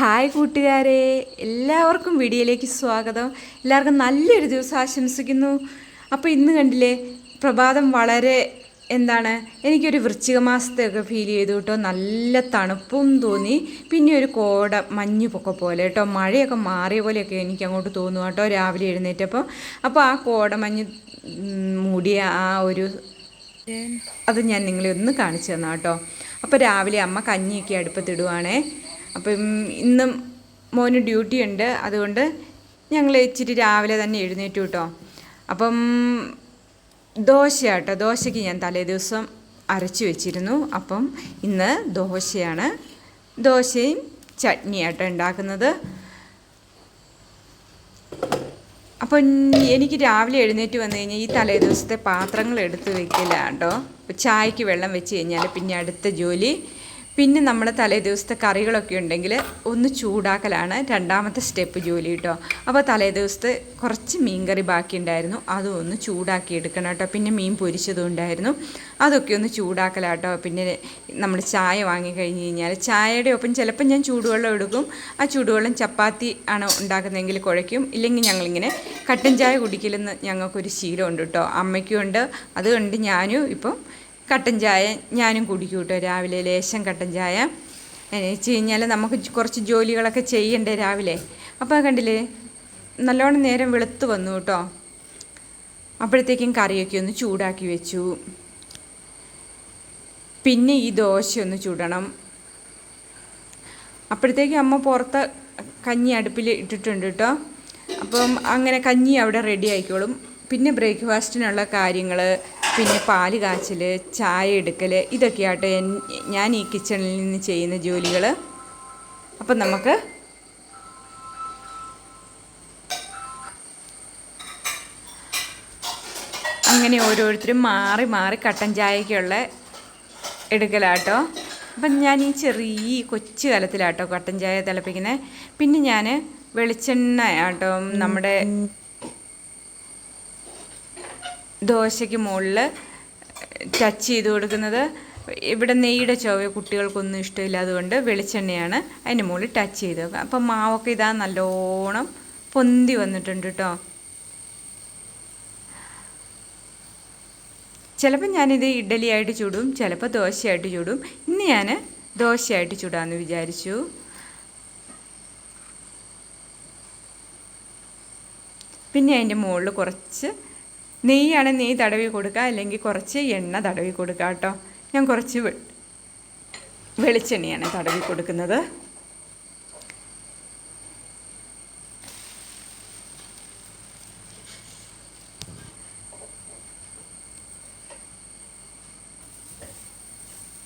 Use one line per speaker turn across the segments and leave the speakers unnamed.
Hi കൂട്ടുകാരെ എല്ലാവർക്കും വീഡിയോയിലേക്ക് സ്വാഗതം. എല്ലാവർക്കും നല്ലൊരു ദിവസം ആശംസിക്കുന്നു. അപ്പോൾ ഇന്ന് കണ്ടില്ലേ പ്രഭാതം വളരെ എന്താണ് എനിക്കൊരു വൃശ്ചിക മാസത്തെയൊക്കെ ഫീൽ ചെയ്തു കേട്ടോ. നല്ല തണുപ്പും തോന്നി. പിന്നെ ഒരു കോട മഞ്ഞ് പൊക്കെ പോലെ കേട്ടോ. മഴയൊക്കെ മാറിയ പോലെയൊക്കെ എനിക്ക് അങ്ങോട്ട് തോന്നുക കേട്ടോ രാവിലെ എഴുന്നേറ്റപ്പോൾ അപ്പോൾ ആ കോട മഞ്ഞ് മൂടിയ ആ ഒരു അത് ഞാൻ നിങ്ങളെ ഒന്ന് കാണിച്ചു തന്നാ കേട്ടോ. അപ്പോൾ രാവിലെ അമ്മ കഞ്ഞിയൊക്കെ അടുപ്പത്തിടുവാണേ. അപ്പം ഇന്നും മോന് ഡ്യൂട്ടി ഉണ്ട്. അതുകൊണ്ട് ഞങ്ങൾ ഇച്ചിരി രാവിലെ തന്നെ എഴുന്നേറ്റു കേട്ടോ അപ്പം ദോശയാട്ടോ. ദോശയ്ക്ക് ഞാൻ തലേ ദിവസം അരച്ചു വെച്ചിരുന്നു. അപ്പം ഇന്ന് ദോശയാണ്. ദോശയും ചട്നിയാട്ടോ ഉണ്ടാക്കുന്നത്. അപ്പം എനിക്ക് രാവിലെ എഴുന്നേറ്റ് വന്നു കഴിഞ്ഞാൽ ഈ തലേ ദിവസത്തെ പാത്രങ്ങൾ എടുത്ത് വെക്കില്ല കേട്ടോ ചായക്ക് വെള്ളം വെച്ച് കഴിഞ്ഞാൽ പിന്നെ അടുത്ത ജോലി പിന്നെ നമ്മുടെ തലേ ദിവസത്തെ കറികളൊക്കെ ഉണ്ടെങ്കിൽ ഒന്ന് ചൂടാക്കലാണ് രണ്ടാമത്തെ സ്റ്റെപ്പ് ജോലി കേട്ടോ അപ്പോൾ തലേ ദിവസത്തെ കുറച്ച് മീൻകറി ബാക്കി ഉണ്ടായിരുന്നു. അതും ഒന്ന് ചൂടാക്കി എടുക്കണം കേട്ടോ. പിന്നെ മീൻ പൊരിച്ചതും ഉണ്ടായിരുന്നു. അതൊക്കെ ഒന്ന് ചൂടാക്കലാട്ടോ പിന്നെ നമ്മൾ ചായ വാങ്ങി കഴിഞ്ഞ് കഴിഞ്ഞാൽ ചായയുടെ ഒപ്പം ചിലപ്പം ഞാൻ ചൂടുവെള്ളം എടുക്കും. ആ ചൂടുവെള്ളം ചപ്പാത്തി ആണ് ഉണ്ടാക്കുന്നതെങ്കിൽ കുഴയ്ക്കും. ഇല്ലെങ്കിൽ ഞങ്ങളിങ്ങനെ കട്ടൻ ചായ കുടിക്കലെന്ന് ഞങ്ങൾക്കൊരു ശീലമുണ്ട് കേട്ടോ അമ്മയ്ക്കും ഉണ്ട്. അതുകൊണ്ട് ഞാനും ഇപ്പം കട്ടൻ ചായ ഞാനും കുടിക്കും കേട്ടോ രാവിലെ ലേശം കട്ടൻ ചായ. വെച്ച് കഴിഞ്ഞാൽ നമുക്ക് കുറച്ച് ജോലികളൊക്കെ ചെയ്യണ്ടേ രാവിലെ. അപ്പോൾ കണ്ടില്ലേ? നല്ലോണം നേരം വെളുത്ത് വന്നു കേട്ടോ. അപ്പോഴത്തേക്കും കറിയൊക്കെ ഒന്ന് ചൂടാക്കി വെച്ചു. പിന്നെ ഈ ദോശ ഒന്ന് ചുടണം. അപ്പോഴത്തേക്കും അമ്മ പുറത്ത് കഞ്ഞി അടുപ്പിൽ ഇട്ടിട്ടുണ്ട് കേട്ടോ. അപ്പം അങ്ങനെ കഞ്ഞി അവിടെ റെഡി ആയിക്കോളും. പിന്നെ ബ്രേക്ക്ഫാസ്റ്റിനുള്ള കാര്യങ്ങൾ പിന്നെ പാൽ കാച്ചൽ ചായ എടുക്കൽ ഇതൊക്കെയാട്ടോ ഞാൻ ഈ കിച്ചണിൽ നിന്ന് ചെയ്യുന്ന ജോലികൾ അപ്പം നമുക്ക് അങ്ങനെ ഓരോരുത്തരും മാറി മാറി കട്ടൻ ചായക്കുള്ള എടുക്കലാട്ടോ. അപ്പം ഞാൻ ഈ ചെറിയ കൊച്ചു കലത്തിലാട്ടോ കട്ടൻ ചായ തിളപ്പിക്കുന്നത്. പിന്നെ ഞാൻ വെളിച്ചെണ്ണ ആട്ടോ നമ്മുടെ ദോശയ്ക്ക് മുകളിൽ ടച്ച് ചെയ്ത് കൊടുക്കുന്നത്. ഇവിടെ നെയ്യുടെ ചൊവ്വ കുട്ടികൾക്കൊന്നും ഇഷ്ടമില്ല അതുകൊണ്ട് വെളിച്ചെണ്ണയാണ് അതിന്റെ മുകളിൽ ടച്ച് ചെയ്ത് വെക്കുക. അപ്പം മാവൊക്കെ ഇതാ നല്ലോണം പൊന്തി വന്നിട്ടുണ്ട് കേട്ടോ. ചിലപ്പോൾ ഞാനിത് ഇഡ്ഡലിയായിട്ട് ചൂടും ചിലപ്പോൾ ദോശയായിട്ട് ചൂടും. ഇന്ന് ഞാൻ ദോശയായിട്ട് ചൂടാമെന്ന് വിചാരിച്ചു. പിന്നെ അതിന്റെ മുകളിൽ കുറച്ച് നെയ്യാണ് നെയ്യ് തടവി കൊടുക്കുക അല്ലെങ്കിൽ കുറച്ച് എണ്ണ തടവി കൊടുക്കുക കേട്ടോ. ഞാൻ കുറച്ച് വെളിച്ചെണ്ണയാണ് തടവി കൊടുക്കുന്നത്.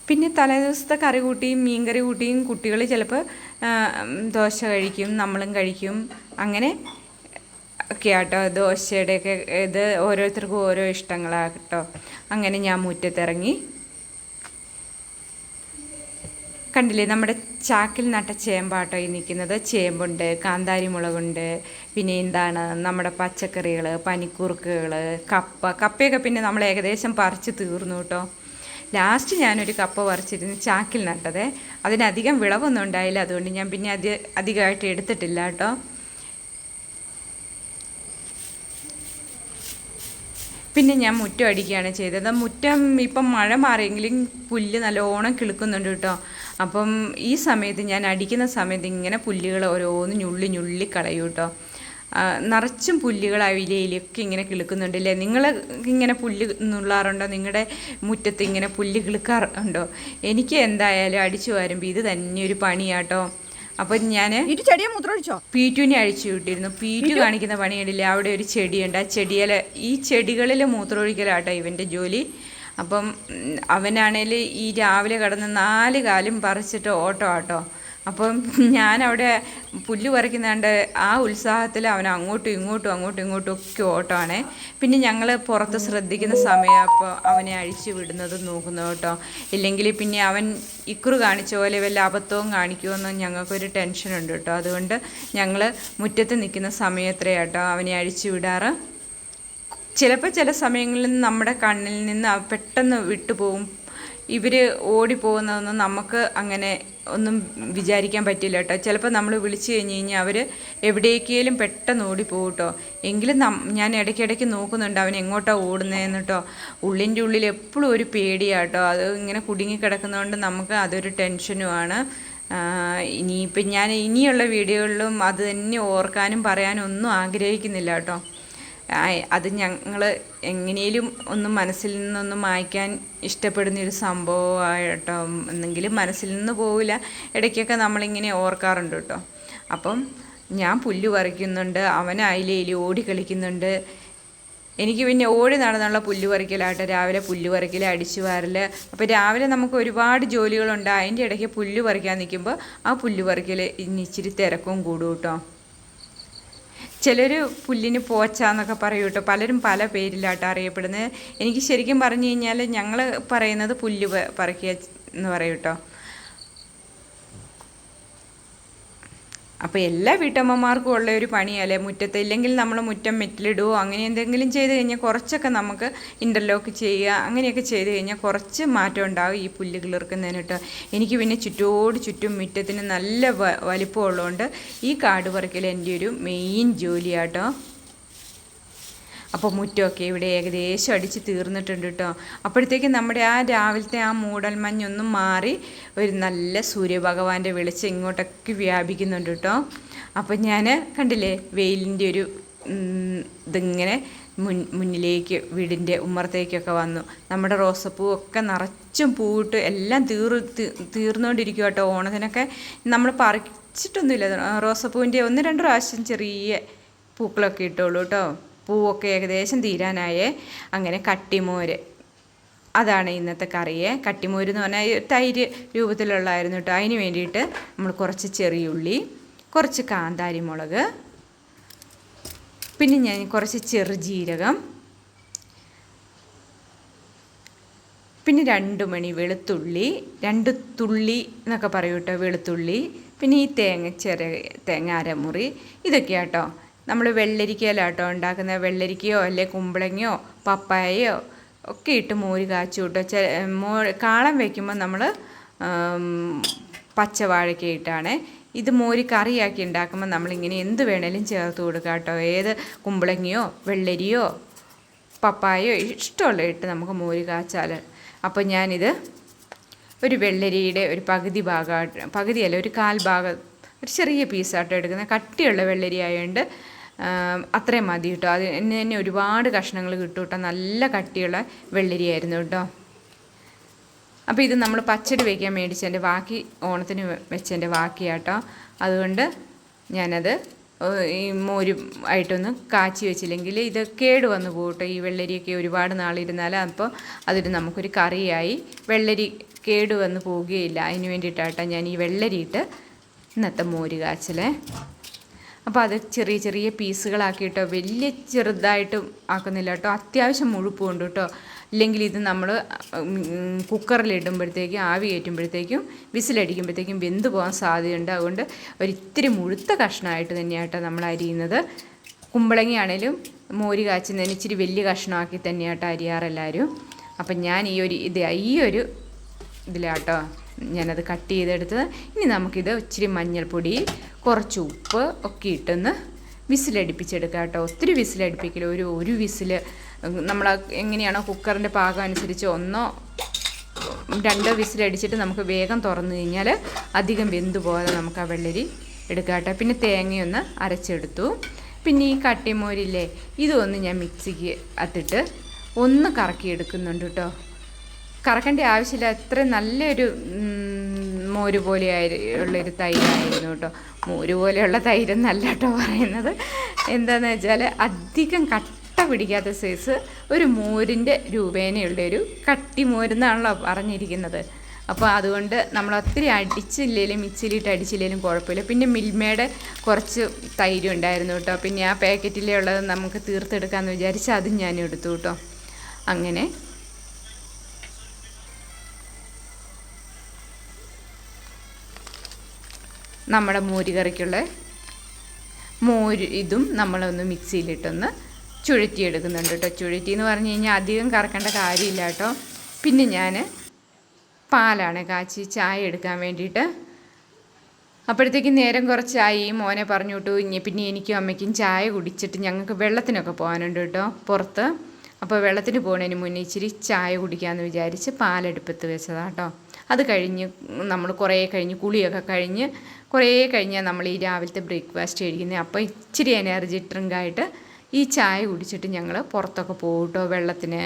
പിന്നെ തലേദിവസത്തെ കറി കൂട്ടിയും മീൻകറി കൂട്ടിയും കുട്ടികൾ ചിലപ്പോൾ ദോശ കഴിക്കും നമ്മളും കഴിക്കും അങ്ങനെ ഒക്കെ ആട്ടോ ദോശയുടെയൊക്കെ ഇത് ഓരോരുത്തർക്കും ഓരോ ഇഷ്ടങ്ങളാട്ടോ. അങ്ങനെ ഞാൻ മുറ്റത്തിറങ്ങി. കണ്ടില്ലേ നമ്മുടെ ചാക്കിൽ നട്ട ചേമ്പാട്ടോ ഈ നിൽക്കുന്നത്. ചേമ്പുണ്ട് കാന്താരി മുളകുണ്ട് പിന്നെ എന്താണ് നമ്മുടെ പച്ചക്കറികൾ പനിക്കുറുക്കുകൾ കപ്പ. കപ്പയൊക്കെ പിന്നെ നമ്മൾ ഏകദേശം പറിച്ച് തീർന്നു കേട്ടോ. ലാസ്റ്റ് ഞാനൊരു കപ്പ പറിച്ചിരുന്ന് ചാക്കിൽ നട്ടതേ. അതിനധികം വിളവൊന്നും ഉണ്ടായില്ല അതുകൊണ്ട് ഞാൻ പിന്നെ അധി അധികമായിട്ട് എടുത്തിട്ടില്ല കേട്ടോ. പിന്നെ ഞാൻ മുറ്റം അടിക്കുകയാണ് ചെയ്തത്. മുറ്റം ഇപ്പം മഴ മാറിയെങ്കിലും പുല്ല് നല്ലോണം കിളുക്കുന്നുണ്ട് കേട്ടോ. അപ്പം ഈ സമയത്ത് ഞാൻ അടിക്കുന്ന സമയത്ത് ഇങ്ങനെ പുല്ലുകൾ ഓരോന്ന് ഞുള്ളി ഞുള്ളി കളയും കേട്ടോ. നിറച്ചും പുല്ലുകൾ അവിലയിലൊക്കെ ഇങ്ങനെ കിളുക്കുന്നുണ്ടല്ലേ നിങ്ങൾ ഇങ്ങനെ പുല്ല് നുള്ളാറുണ്ടോ? നിങ്ങളുടെ മുറ്റത്ത് ഇങ്ങനെ പുല്ല് കിളുക്കാറുണ്ടോ എനിക്ക് എന്തായാലും അടിച്ചു വരുമ്പോൾ ഇത് തന്നെ ഒരു പണിയാട്ടോ. അപ്പം ഞാൻ
ഇരു ചെടിയെ മൂത്രമൊഴിച്ചോ?
പീറ്റുവിനെ അഴിച്ചു വിട്ടിരുന്നു. പീറ്റു കാണിക്കുന്ന പണിയുണ്ടല്ലേ? അവിടെ ഒരു ചെടിയുണ്ട്. ആ ചെടിയിൽ ഈ ചെടികളിൽ മൂത്രമൊഴിക്കലാട്ടോ ഇവന്റെ ജോലി. അപ്പം അവനാണേൽ ഈ രാവിലെ കടന്ന് നാല് കാലും പറിച്ചിട്ട് ഓട്ടോ ആട്ടോ. അപ്പം ഞാനവിടെ പുല്ല് പറിക്കുന്നതുകൊണ്ട് ആ ഉത്സാഹത്തിൽ അവൻ അങ്ങോട്ടും ഇങ്ങോട്ടും അങ്ങോട്ടും ഇങ്ങോട്ടും ഒക്കെ ഓട്ടമാണേ. പിന്നെ ഞങ്ങൾ പുറത്ത് ശ്രദ്ധിക്കുന്ന സമയം അപ്പോൾ അവനെ അഴിച്ചു വിടുന്നത് നോക്കുന്നു കേട്ടോ. ഇല്ലെങ്കിൽ പിന്നെ അവൻ ഇക്കുറു കാണിച്ച പോലെ വല്ല അബദ്ധവും കാണിക്കുമെന്ന് ഞങ്ങൾക്കൊരു ടെൻഷനുണ്ട് കേട്ടോ. അതുകൊണ്ട് ഞങ്ങൾ മുറ്റത്ത് നിൽക്കുന്ന സമയത്രയാട്ടോ അവനെ അഴിച്ചു വിടാറ്. ചിലപ്പോൾ ചില സമയങ്ങളിൽ നമ്മുടെ കണ്ണിൽ നിന്ന് പെട്ടെന്ന് വിട്ടുപോകും. ഇവർ ഓടിപ്പോകുന്നതൊന്നും നമുക്ക് അങ്ങനെ ഒന്നും വിചാരിക്കാൻ പറ്റില്ല കേട്ടോ. ചിലപ്പോൾ നമ്മൾ വിളിച്ചു കഴിഞ്ഞ് കഴിഞ്ഞാൽ അവർ എവിടേക്കേലും പെട്ടെന്ന് ഓടിപ്പോകും കേട്ടോ എങ്കിലും ഞാൻ ഇടയ്ക്കിടയ്ക്ക് നോക്കുന്നുണ്ട് അവൻ എങ്ങോട്ടാണ് ഓടുന്നതെന്ന് കേട്ടോ ഉള്ളിന്റെ ഉള്ളിൽ എപ്പോഴും ഒരു പേടിയാണ് കേട്ടോ അത് ഇങ്ങനെ കുടുങ്ങിക്കിടക്കുന്നതുകൊണ്ട് നമുക്ക് അതൊരു ടെൻഷനുമാണ് ഇനിയിപ്പം ഞാൻ ഇനിയുള്ള വീഡിയോകളിലും അത് തന്നെ ഓർക്കാനും പറയാനും ഒന്നും ആഗ്രഹിക്കുന്നില്ല കേട്ടോ അത് ഞങ്ങൾ എങ്ങനെയും ഒന്ന് മനസ്സിൽ നിന്നൊന്നും മായ്ക്കാൻ ഇഷ്ടപ്പെടുന്ന ഒരു സംഭവമായിട്ടോ എന്നെങ്കിലും മനസ്സിൽ നിന്ന് പോവില്ല. ഇടയ്ക്കൊക്കെ നമ്മളിങ്ങനെ ഓർക്കാറുണ്ട് കേട്ടോ. അപ്പം ഞാൻ പുല്ല് പറിക്കുന്നുണ്ട് അവൻ അതിലേലി ഓടി കളിക്കുന്നുണ്ട്. എനിക്ക് പിന്നെ ഓടി നടന്നുള്ള പുല്ല് പറിക്കലാട്ടെ. രാവിലെ പുല്ല് പറിക്കൽ അടിച്ചു വാരൽ അപ്പോൾ രാവിലെ നമുക്ക് ഒരുപാട് ജോലികളുണ്ട്. അതിന്റെ ഇടയ്ക്ക് പുല്ല് പറിക്കാൻ നിൽക്കുമ്പോൾ ആ പുല്ല് പറിക്കൽ ഇനി ഇച്ചിരി തിരക്കും കൂടും കേട്ടോ. ചിലർ പുല്ലിന് പോച്ച എന്നൊക്കെ പറയും കേട്ടോ. പലരും പല പേരിലാട്ടോ അറിയപ്പെടുന്നത്. എനിക്ക് ശരിക്കും പറഞ്ഞു കഴിഞ്ഞാൽ ഞങ്ങൾ പറയുന്നത് പുല്ല് പറിക്കുക എന്ന് പറയും കേട്ടോ. അപ്പോൾ എല്ലാ വീട്ടമ്മമാർക്കും ഉള്ള ഒരു പണിയല്ലേ? മുറ്റത്ത് ഇല്ലെങ്കിൽ നമ്മൾ മുറ്റം മെറ്റിലിടുവോ? അങ്ങനെ എന്തെങ്കിലും ചെയ്ത് കഴിഞ്ഞാൽ കുറച്ചൊക്കെ നമുക്ക് ഇന്റർലോക്ക് ചെയ്യുക അങ്ങനെയൊക്കെ ചെയ്ത് കഴിഞ്ഞാൽ കുറച്ച് മാറ്റം ഉണ്ടാകും ഈ പുല്ല് കിളിർക്കുന്നതിനിട്ട് എനിക്ക് പിന്നെ ചുറ്റോട് ചുറ്റും മുറ്റത്തിന് നല്ല വലിപ്പമുള്ളതുകൊണ്ട് ഈ കാട് പറിക്കൽ എന്റെ ഒരു മെയിൻ ജോലിയാട്ടോ അപ്പോൾ മുറ്റമൊക്കെ ഇവിടെ ഏകദേശം അടിച്ച് തീർന്നിട്ടുണ്ട് കേട്ടോ അപ്പോഴത്തേക്കും നമ്മുടെ ആ രാവിലത്തെ ആ മൂടൽ മഞ്ഞൊന്നും മാറി ഒരു നല്ല സൂര്യഭഗവാന്റെ വെളിച്ചം ഇങ്ങോട്ടൊക്കെ വ്യാപിക്കുന്നുണ്ട് കേട്ടോ അപ്പം ഞാൻ കണ്ടില്ലേ വെയിലിന്റെ ഒരു ഇതിങ്ങനെ മുൻ മുന്നിലേക്ക് വീടിന്റെ ഉമ്മറത്തേക്കൊക്കെ വന്നു. നമ്മുടെ റോസപ്പൂ ഒക്കെ നിറച്ചും പൂവിട്ട് എല്ലാം തീർ തീർന്നുകൊണ്ടിരിക്കും കേട്ടോ ഓണത്തിനൊക്കെ നമ്മൾ പറിച്ചിട്ടൊന്നുമില്ല. റോസപ്പൂവിന്റെ ഒന്ന് രണ്ട് പ്രാവശ്യം ചെറിയ പൂക്കളൊക്കെ ഇട്ടുള്ളൂ കേട്ടോ പൂവൊക്കെ ഏകദേശം തീരാനായേ. അങ്ങനെ കട്ടിമോര്. അതാണ് ഇന്നത്തെ കറിയെ. കട്ടിമോര് എന്ന് പറഞ്ഞാൽ തൈര് രൂപത്തിലുള്ളതായിരുന്നു കേട്ടോ അതിന് വേണ്ടിയിട്ട് നമ്മൾ കുറച്ച് ചെറിയുള്ളി കുറച്ച് കാന്താരി മുളക് പിന്നെ ഞാൻ കുറച്ച് ചെറുജീരകം പിന്നെ രണ്ട് മണി വെളുത്തുള്ളി രണ്ട് തുള്ളി എന്നൊക്കെ പറയൂ കേട്ടോ വെളുത്തുള്ളി പിന്നെ ഈ തേങ്ങ ചെറിയ തേങ്ങ അരമുറി ഇതൊക്കെയാട്ടോ. നമ്മൾ വെള്ളരിക്കയിലാട്ടോ ഉണ്ടാക്കുന്ന വെള്ളരിക്കയോ അല്ലെ കുമ്പളങ്ങയോ പപ്പായയോ ഒക്കെ ഇട്ട് മോര് കാച്ചു കിട്ടോ ചെ മോ കാളം വയ്ക്കുമ്പോൾ നമ്മൾ പച്ചവാഴയ്ക്ക ഇട്ടാണ്. ഇത് മോര് കറിയാക്കി ഉണ്ടാക്കുമ്പോൾ നമ്മളിങ്ങനെ എന്ത് വേണേലും ചേർത്ത് കൊടുക്കുക കേട്ടോ ഏത് കുമ്പളങ്ങയോ വെള്ളരിയോ പപ്പായോ ഇഷ്ടമുള്ള ഇട്ട് നമുക്ക് മോര് കാച്ചാൽ അപ്പോൾ ഞാനിത് ഒരു വെള്ളരിയുടെ ഒരു പകുതി ഭാഗമായിട്ട് പകുതിയല്ല ഒരു കാൽ ഭാഗം ഒരു ചെറിയ പീസായിട്ട് എടുക്കുന്നത്. കട്ടിയുള്ള വെള്ളരി ആയതുകൊണ്ട് അത്രയും മതി കേട്ടോ. അത് എന്നെ തന്നെ ഒരുപാട് കഷ്ണങ്ങൾ കിട്ടും കേട്ടോ. നല്ല കട്ടിയുള്ള വെള്ളരിയായിരുന്നു കേട്ടോ. അപ്പോൾ ഇത് നമ്മൾ പച്ചടി വയ്ക്കാൻ മേടിച്ചതിന്റെ ബാക്കി ഓണത്തിന് വെച്ചതിന്റെ ബാക്കിയാട്ടോ. അതുകൊണ്ട് ഞാനത് ഈ മോര് ആയിട്ടൊന്ന് കാച്ചി വെച്ചില്ലെങ്കിൽ ഇത് കേട് വന്നു പോകട്ടെ ഈ വെള്ളരിയൊക്കെ ഒരുപാട് നാളിരുന്നാൽ അപ്പോൾ അതിന് നമുക്കൊരു കറിയായി വെള്ളരി കേട് വന്ന് പോവുകയില്ല അതിന് വേണ്ടിയിട്ടാട്ടോ ഞാൻ ഈ വെള്ളരിയിട്ട് ഇന്നത്തെ മോര് കാച്ചലേ. അപ്പോൾ അത് ചെറിയ ചെറിയ പീസുകളാക്കിയിട്ടോ വലിയ ചെറുതായിട്ട് ആക്കുന്നില്ല കേട്ടോ. അത്യാവശ്യം മുഴുപ്പുണ്ട് കേട്ടോ. ഇല്ലെങ്കിൽ ഇത് നമ്മൾ കുക്കറിലിടുമ്പോഴത്തേക്കും ആവി കയറ്റുമ്പോഴത്തേക്കും വിസിലടിക്കുമ്പോഴത്തേക്കും വെന്ത് പോകാൻ സാധ്യതയുണ്ട്. അതുകൊണ്ട് ഒരിത്തിരി മുഴുത്ത കഷ്ണമായിട്ട് തന്നെയാട്ടോ നമ്മൾ അരിയുന്നത്. കുമ്പളങ്ങയാണേലും മോര് കാച്ചുന്നതിന് ഇച്ചിരി വലിയ കഷ്ണമാക്കി തന്നെയാട്ടോ അരിയാറെല്ലാവരും അപ്പം ഞാൻ ഈ ഒരു ഇത് ഈ ഒരു ഇതിലാട്ടോ. ഞാനത് കട്ട് ചെയ്തെടുത്തത്. ഇനി നമുക്കിത് ഇച്ചിരി മഞ്ഞൾപ്പൊടി കുറച്ച് ഉപ്പ് ഒക്കെ ഇട്ടൊന്ന് വിസിലടിപ്പിച്ചെടുക്കുക കേട്ടോ. ഒത്തിരി വിസിലടിപ്പിക്കില്ല. ഒരു ഒരു വിസിൽ നമ്മൾ എങ്ങനെയാണോ കുക്കറിന്റെ പാകം അനുസരിച്ച് ഒന്നോ രണ്ടോ വിസിലടിച്ചിട്ട് നമുക്ക് വേഗം തുറന്നു കഴിഞ്ഞാൽ അധികം വെന്തു പോകാതെ നമുക്ക് ആ വെള്ളരി എടുക്കാം കേട്ടോ. പിന്നെ തേങ്ങയൊന്ന് അരച്ചെടുത്തു. പിന്നെ ഈ കട്ടിമോരില്ലേ ഇതൊന്ന് ഞാൻ മിക്സിക്ക് അത്തിട്ട് ഒന്ന് കറക്കി എടുക്കുന്നുണ്ട് കേട്ടോ. കറക്കേണ്ട ആവശ്യമില്ല. അത്ര നല്ലൊരു മോര് പോലെ ഉള്ളൊരു തൈരായിരുന്നു കേട്ടോ. മോര് പോലെയുള്ള തൈര് നല്ല കേട്ടോ പറയുന്നത്. എന്താണെന്ന് വെച്ചാൽ അധികം കട്ട പിടിക്കാത്ത സൈസ് ഒരു മോരിന്റെ രൂപേണയുള്ളൊരു കട്ടി മോരെന്നാണല്ലോ പറഞ്ഞിരിക്കുന്നത്. അപ്പോൾ അതുകൊണ്ട് നമ്മൾ ഒത്തിരി അടിച്ചില്ലെങ്കിലും മിക്സിയിലിട്ട് അടിച്ചില്ലെങ്കിലും കുഴപ്പമില്ല. പിന്നെ മിൽമയുടെ കുറച്ച് തൈര് ഉണ്ടായിരുന്നു കേട്ടോ. പിന്നെ ആ പാക്കറ്റിലേ ഉള്ളത് നമുക്ക് തീർത്തെടുക്കാമെന്ന് വിചാരിച്ച് അതും ഞാൻ എടുത്തു കേട്ടോ. അങ്ങനെ നമ്മുടെ മോര് കറിക്കുള്ള മോര് ഇതും നമ്മളൊന്ന് മിക്സിയിലിട്ടൊന്ന് ചുഴറ്റിയെടുക്കുന്നുണ്ട് കേട്ടോ. ചുഴറ്റി എന്ന് പറഞ്ഞു കഴിഞ്ഞാൽ അധികം കറക്കേണ്ട കാര്യമില്ല കേട്ടോ. പിന്നെ ഞാൻ പാലാണ് കാച്ചി ചായ എടുക്കാൻ വേണ്ടിയിട്ട്. അപ്പോഴത്തേക്ക് നേരം കുറച്ചായി. മോനെ പറഞ്ഞു വിട്ടു ഇനി പിന്നെ എനിക്കും അമ്മയ്ക്കും ചായ കുടിച്ചിട്ട് ഞങ്ങൾക്ക് വെള്ളത്തിനൊക്കെ പോകാനുണ്ട് കേട്ടോ പുറത്ത്. അപ്പോൾ വെള്ളത്തിന് പോകുന്നതിന് മുന്നേ ഇച്ചിരി ചായ കുടിക്കാമെന്ന് വിചാരിച്ച് പാലെടുപ്പത്ത് വെച്ചതാണ് കേട്ടോ. അത് കഴിഞ്ഞ് നമ്മൾ കുറേ കഴിഞ്ഞ് കുളിയൊക്കെ കഴിഞ്ഞ് കുറേ കഴിഞ്ഞാൽ നമ്മൾ ഈ രാവിലത്തെ ബ്രേക്ക്ഫാസ്റ്റ് കഴിക്കുന്നത്. അപ്പോൾ ഇച്ചിരി എനർജി ഡ്രിങ്കായിട്ട് ഈ ചായ കുടിച്ചിട്ട് ഞങ്ങൾ പുറത്തൊക്കെ പോകട്ടോ വെള്ളത്തിന്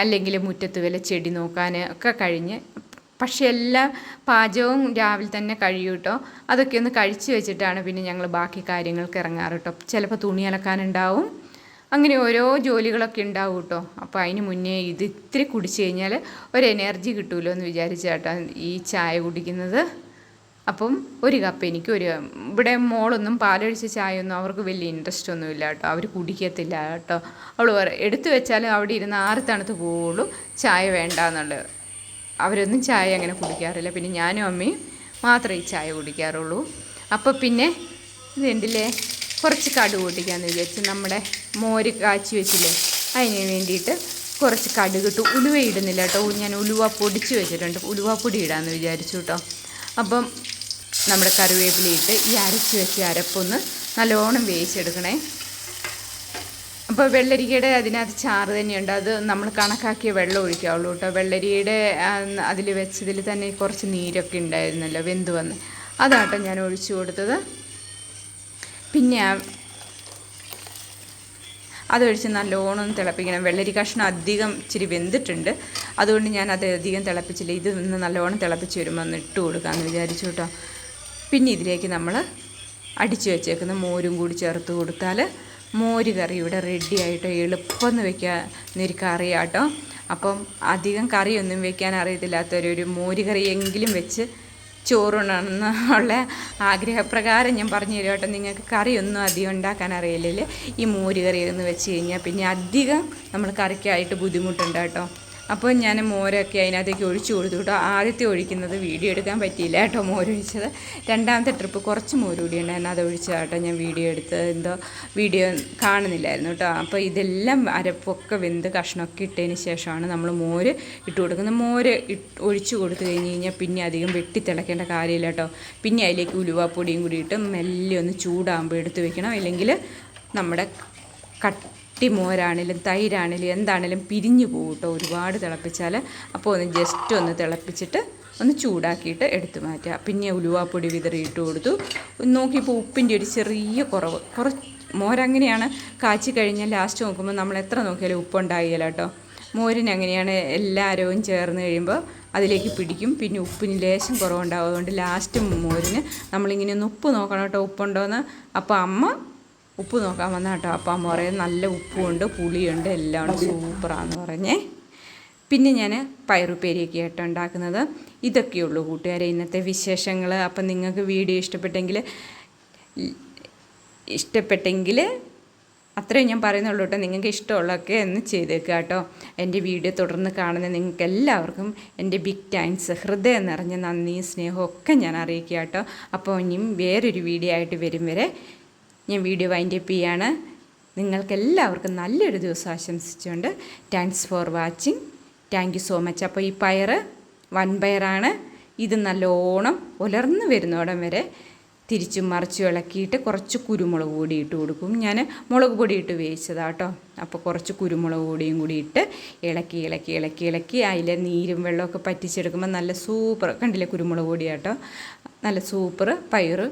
അല്ലെങ്കിൽ മുറ്റത്ത് വല്ല ചെടി നോക്കാൻ ഒക്കെ കഴിഞ്ഞ്. പക്ഷേ എല്ലാ പാചകവും രാവിലെ തന്നെ കഴിയും അതൊക്കെ ഒന്ന് കഴിച്ചു വെച്ചിട്ടാണ് പിന്നെ ഞങ്ങൾ ബാക്കി കാര്യങ്ങൾക്ക് ഇറങ്ങാറ് കേട്ടോ. ചിലപ്പോൾ തുണി അലക്കാനുണ്ടാവും. അങ്ങനെ ഓരോ ജോലികളൊക്കെ ഉണ്ടാവും കേട്ടോ. അപ്പോൾ അതിന് മുന്നേ ഇത് ഇത്തിരി കുടിച്ചു കഴിഞ്ഞാൽ ഒരു എനർജി കിട്ടുമല്ലോ എന്ന് വിചാരിച്ചാട്ടോ ഈ ചായ കുടിക്കുന്നത്. അപ്പം ഒരു കപ്പ് എനിക്ക് ഒരു ഇവിടെ മോളൊന്നും പാലൊഴിച്ച ചായയൊന്നും അവർക്ക് വലിയ ഇൻട്രസ്റ്റ് ഒന്നുമില്ല കേട്ടോ. അവർ കുടിക്കത്തില്ല കേട്ടോ. അവൾ എടുത്തു വെച്ചാലും അവിടെ ഇരുന്ന് ആറ് തണുത്ത് പോവുള്ളൂ ചായ വേണ്ട എന്നുള്ളത്. അവരൊന്നും ചായ അങ്ങനെ കുടിക്കാറില്ല. പിന്നെ ഞാനും അമ്മയും മാത്രമേ ഈ ചായ കുടിക്കാറുള്ളൂ. അപ്പോൾ പിന്നെ ഇതുണ്ടല്ലേ കുറച്ച് കടുക് പൊട്ടിക്കാമെന്ന് വിചാരിച്ച് നമ്മുടെ മോര് കാച്ചി വെച്ചില്ലേ അതിന് വേണ്ടിയിട്ട് കുറച്ച് കടുക് ഇട്ട് ഉലുവ ഇടുന്നില്ല കേട്ടോ. ഞാൻ ഉലുവ പൊടിച്ച് വെച്ചിട്ടുണ്ട്. ഉലുവ പൊടി ഇടാമെന്ന് വിചാരിച്ചു കേട്ടോ. അപ്പം നമ്മുടെ കറിവേപ്പിലയിട്ട് ഈ അരച്ച് വെച്ച് അരപ്പൊന്ന് നല്ലോണം വേവിച്ചെടുക്കണേ. അപ്പോൾ വെള്ളരിക്കയുടെ അതിനകത്ത് ചാറ് തന്നെയുണ്ട്. അത് നമ്മൾ കണക്കാക്കിയ വെള്ളം ഒഴിക്കാവുള്ളൂ കേട്ടോ. വെള്ളരിയുടെ അതിൽ വെച്ചതിൽ തന്നെ കുറച്ച് നീരൊക്കെ ഉണ്ടായിരുന്നല്ലോ വെന്ത് വന്ന്. അതാട്ടോ ഞാൻ ഒഴിച്ചു കൊടുത്തത്. പിന്നെ അതൊഴിച്ച് നല്ലോണം തിളപ്പിക്കണം. വെള്ളരി കഷ്ണം അധികം ഇച്ചിരി വെന്തിട്ടുണ്ട്. അതുകൊണ്ട് ഞാൻ അത് അധികം തിളപ്പിച്ചില്ല. ഇത് ഒന്ന് നല്ലോണം തിളപ്പിച്ച് വരുമ്പോൾ ഒന്ന് ഇട്ട് കൊടുക്കാമെന്ന് വിചാരിച്ചു കേട്ടോ പിന്നെ ഇതിലേക്ക് നമ്മൾ അടിച്ചു വെച്ചേക്കുന്ന മോരും കൂടി ചേർത്ത് കൊടുത്താൽ മോര് കറി ഇവിടെ റെഡി ആയിട്ട് എളുപ്പമെന്ന് വെക്കാൻ ഒരു കറിയാട്ടോ അപ്പം അധികം കറിയൊന്നും വെക്കാൻ അറിയത്തില്ലാത്തൊരു മോര് കറിയെങ്കിലും വെച്ച് ചോറുണ്ടെന്നുള്ള ആഗ്രഹപ്രകാരം ഞാൻ പറഞ്ഞു തരും കേട്ടോ. നിങ്ങൾക്ക് കറിയൊന്നും അധികം ഉണ്ടാക്കാൻ അറിയില്ലെങ്കിൽ ഈ മോര് കറി ഒന്ന് വെച്ച് കഴിഞ്ഞാൽ പിന്നെ അധികം നമ്മൾ കറിക്കായിട്ട് ബുദ്ധിമുട്ടുണ്ട് കേട്ടോ. അപ്പോൾ ഞാൻ മോരൊക്കെ അതിനകത്തേക്ക് ഒഴിച്ചു കൊടുത്തു കേട്ടോ. ആദ്യത്തെ ഒഴിക്കുന്നത് വീഡിയോ എടുക്കാൻ പറ്റിയില്ല കേട്ടോ മോരൊഴിച്ചത് രണ്ടാമത്തെ ട്രിപ്പ് കുറച്ച് മോര് കൂടി ഉണ്ടായിരുന്നു. അത് ഒഴിച്ചതാട്ടോ ഞാൻ വീഡിയോ എടുത്ത് എന്തോ വീഡിയോ കാണുന്നില്ലായിരുന്നു കേട്ടോ. അപ്പോൾ ഇതെല്ലാം അരപ്പൊക്കെ വെന്ത് കഷ്ണമൊക്കെ ഇട്ടതിന് ശേഷമാണ് നമ്മൾ മോര് ഇട്ട് കൊടുക്കുന്നത്. മോര് ഒഴിച്ചു കൊടുത്തു കഴിഞ്ഞ് കഴിഞ്ഞാൽ പിന്നെ അധികം വെട്ടി തിളക്കേണ്ട കാര്യമില്ല കേട്ടോ. പിന്നെ അതിലേക്ക് ഉലുവാപ്പൊടിയും കൂടി ഇട്ട് മെല്ലെ ഒന്ന് ചൂടാകുമ്പോൾ എടുത്ത് വെക്കണം. അല്ലെങ്കിൽ നമ്മുടെ കട്ട് മോരാണേലും തൈരാണേലും എന്താണേലും പിരിഞ്ഞു പോകും കേട്ടോ ഒരുപാട് തിളപ്പിച്ചാൽ. അപ്പോൾ ഒന്ന് ജസ്റ്റ് ഒന്ന് തിളപ്പിച്ചിട്ട് ഒന്ന് ചൂടാക്കിയിട്ട് എടുത്തു മാറ്റുക. പിന്നെ ഉലുവാപ്പൊടി വിതറിയിട്ട് കൊടുത്തു. നോക്കിയപ്പോൾ ഉപ്പിന്റെ ഒരു ചെറിയ കുറവ്. കുറച്ച് മോരങ്ങനെയാണ് കാച്ചി കഴിഞ്ഞാൽ ലാസ്റ്റ് നോക്കുമ്പോൾ നമ്മൾ എത്ര നോക്കിയാലും ഉപ്പുണ്ടായില്ല കേട്ടോ. മോരിന് അങ്ങനെയാണ് എല്ലാവരും ചേർന്ന് കഴിയുമ്പോൾ അതിലേക്ക് പിടിക്കും. പിന്നെ ഉപ്പിന് ലേശം കുറവുണ്ടാവും അതുകൊണ്ട് ലാസ്റ്റ് മോരിന് നമ്മളിങ്ങനെ ഒന്ന് ഉപ്പ് നോക്കണം കേട്ടോ ഉപ്പുണ്ടോയെന്ന്. അപ്പോൾ അമ്മ ഉപ്പ് നോക്കാൻ വന്ന കേട്ടോ അപ്പം അമ്മ പറയും നല്ല ഉപ്പുമുണ്ട് പുളിയുണ്ട് എല്ലാം സൂപ്പറാന്ന് പറഞ്ഞേ. പിന്നെ ഞാൻ പയറുപ്പേരിയൊക്കെ ആയിട്ട് ഉണ്ടാക്കുന്നത്. ഇതൊക്കെയുള്ളൂ കൂട്ടുകാരെ ഇന്നത്തെ വിശേഷങ്ങൾ അപ്പം നിങ്ങൾക്ക് വീഡിയോ ഇഷ്ടപ്പെട്ടെങ്കിൽ ഇഷ്ടപ്പെട്ടെങ്കിൽ അത്രയും ഞാൻ പറയുന്നുള്ളൂ കേട്ടോ. നിങ്ങൾക്ക് ഇഷ്ടമുള്ളതൊക്കെ ഒന്ന് ചെയ്തേക്കുക കേട്ടോ. എന്റെ വീഡിയോ തുടർന്ന് കാണുന്ന നിങ്ങൾക്ക് എല്ലാവർക്കും എന്റെ ബിഗ് താങ്ക്സ് ഹൃദയം നിറഞ്ഞ നന്ദിയും സ്നേഹവും ഒക്കെ ഞാൻ അറിയിക്കുക കേട്ടോ. അപ്പോൾ ഇനിയും വേറൊരു വീഡിയോ ആയിട്ട് വരും വരെ ഞാൻ വീഡിയോ വൈൻഡ് അപ്പ് ചെയ്യാണ്. നിങ്ങൾക്കെല്ലാവർക്കും നല്ലൊരു ദിവസം ആശംസിച്ചുകൊണ്ട് thanks for watching thank you so much അപ്പോൾ ഈ പയർ വൺ പയറാണ്. ഇത് നല്ലോണം ഉലർന്നു വരുന്നോടം വരെ തിരിച്ചും മറിച്ചും ഇളക്കിയിട്ട് കുറച്ച് കുരുമുളക് കൂടി ഇട്ട് കൊടുക്കും. ഞാൻ മുളക് പൊടി ഇട്ട് വേവിച്ചതാട്ടോ അപ്പോൾ കുറച്ച് കുരുമുളക് പൊടിയും കൂടി ഇട്ട് ഇളക്കി ഇളക്കി ഇളക്കി ഇളക്കി അതിലെ നീരും വെള്ളമൊക്കെ പറ്റിച്ചെടുക്കുമ്പോൾ നല്ല സൂപ്പർ കണ്ടില്ലേ കുരുമുളക് പൊടിയാട്ടോ നല്ല സൂപ്പർ പയർ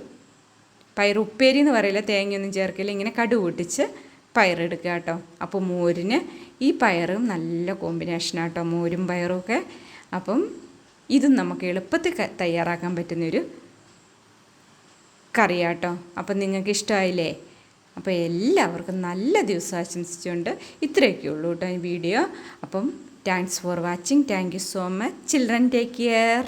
പയർ ഉപ്പേരി എന്ന് പറയില്ല തേങ്ങയൊന്നും ചേർക്കില്ല. ഇങ്ങനെ കടു പൊട്ടിച്ച് പയറെടുക്കുക കേട്ടോ. അപ്പോൾ മോരിന് ഈ പയറും നല്ല കോമ്പിനേഷനാണ് കേട്ടോ മോരും പയറും ഒക്കെ. അപ്പം ഇതും നമുക്ക് എളുപ്പത്തിൽ തയ്യാറാക്കാൻ പറ്റുന്നൊരു കറിയാട്ടോ. അപ്പം നിങ്ങൾക്ക് ഇഷ്ടമായില്ലേ? അപ്പോൾ എല്ലാവർക്കും നല്ല ദിവസം ആശംസിച്ചുകൊണ്ട് ഇത്രയൊക്കെ ഉള്ളൂ കേട്ടോ ഈ വീഡിയോ. അപ്പം thanks for watching thank you so much children take care